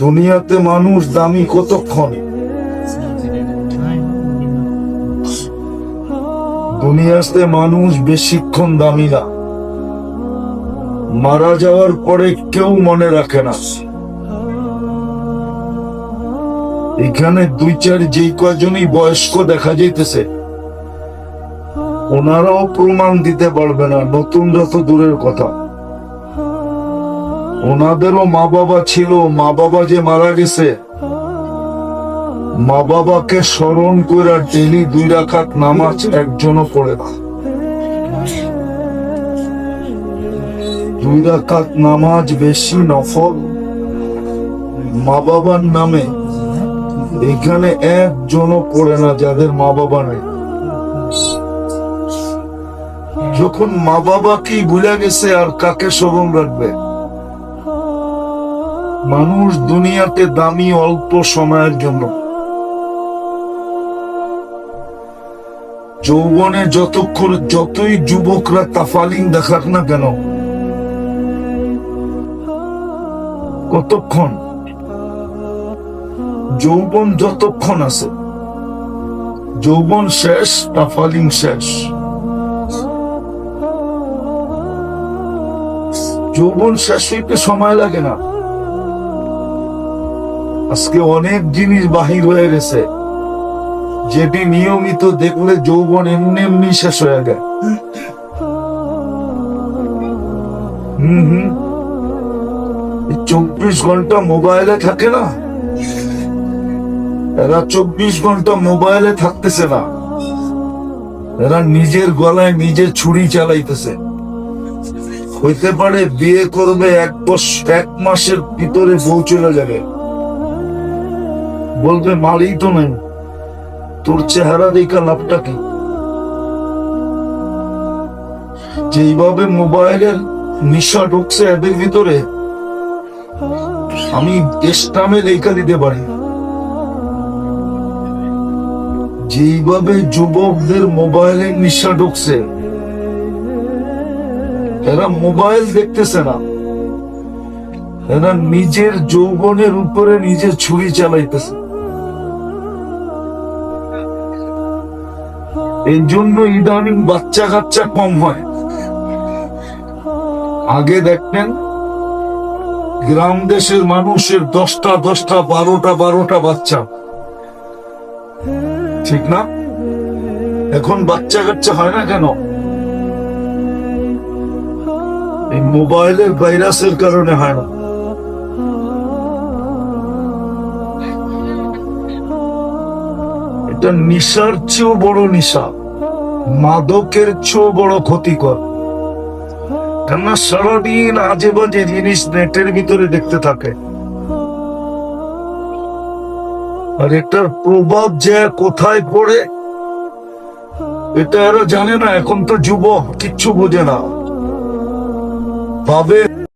দুনিয়াতে মানুষ দামি কতক্ষণ? দুনিয়াতে মানুষ বেশিক্ষণ দামি না। মারা যাওয়ার পরে কেউ মনে রাখে না। এখানে দুই চার যেই কয়জনই বয়স্ক দেখা যাইতেছে, ওনারাও প্রমাণ দিতে পারবে না নতুন যত দূরের কথা। ওনাদেরও মা বাবা ছিল, মা বাবা যে মারা গেছে, মা বাবাকে স্মরণ করে ডেলি দুই রাখাত নামাজ একজনও পড়ে না। দুই রাখাত নামাজ বেশি নফল। মা বাবার নামে এখানে একজনও পড়ে না যাদের মা বাবা নেই। যখন মা বাবাকেই ভুলে গেছে আর কাকে স্মরণ রাখবে? মানুষ দুনিয়াতে দামি অল্প সময়ের জন্য। যৌবনে যতক্ষণ যতই যুবকরা তাফালিং দেখাক না কেন, কতক্ষণ? যৌবন যতক্ষণ আছে, যৌবন শেষ, তাফালিং শেষ। যৌবন শেষ হইতে সময় লাগে না। আজকে অনেক জিনিস বাহির হয়ে গেছে। যেটি নিয়মিত দেখলে যৌবন এমনি এমনি শেষ হয়ে হুম চব্বিশ ঘণ্টা মোবাইলে থাকে না? এরা চব্বিশ ঘণ্টা মোবাইলে থাকতেছে না। এরা নিজের গলায় নিজে ছুরি চালাইতেছে। হইতে পারে বিয়ে করবে এক বছর এক মাসের ভিতরে বউ চলে যাবে। বলবে মালই তো নেই। তোর চেহারা দেখা লাভটা কি? যেইভাবে মোবাইলের নিশা ঢুকছে এদের ভিতরে, আমি দেশটামে লেখা দিতে পারি। যেইভাবে যুবকদের মোবাইলে নিশা ঢুকছে, এরা মোবাইল দেখতেছে না। এরা নিজের যৌবনের উপরে নিজে ছুরি চালাইতেছে। এই জন্য ইদানিং বাচ্চা কাচ্চা কম হয়। আগে দেখতেন, গ্রাম দেশের মানুষের দশটা দশটা, বারোটা বারোটা বাচ্চা। ঠিক না? এখন বাচ্চা কাচ্চা হয় না কেন? এই মোবাইলের ভাইরাসের কারণে হয় না। এটা নিশার চেয়েও বড় নিশা। মাদকের চেয়েও বড় ক্ষতিকর। কেননা সারাদিন আজে বাজে জিনিস নেটের ভিতরে দেখতে থাকে, আর এটার প্রভাব যে কোথায় পড়ে, এটা এরা জানে না, এখন তো যুবক কিচ্ছু বোঝে না। ভাবে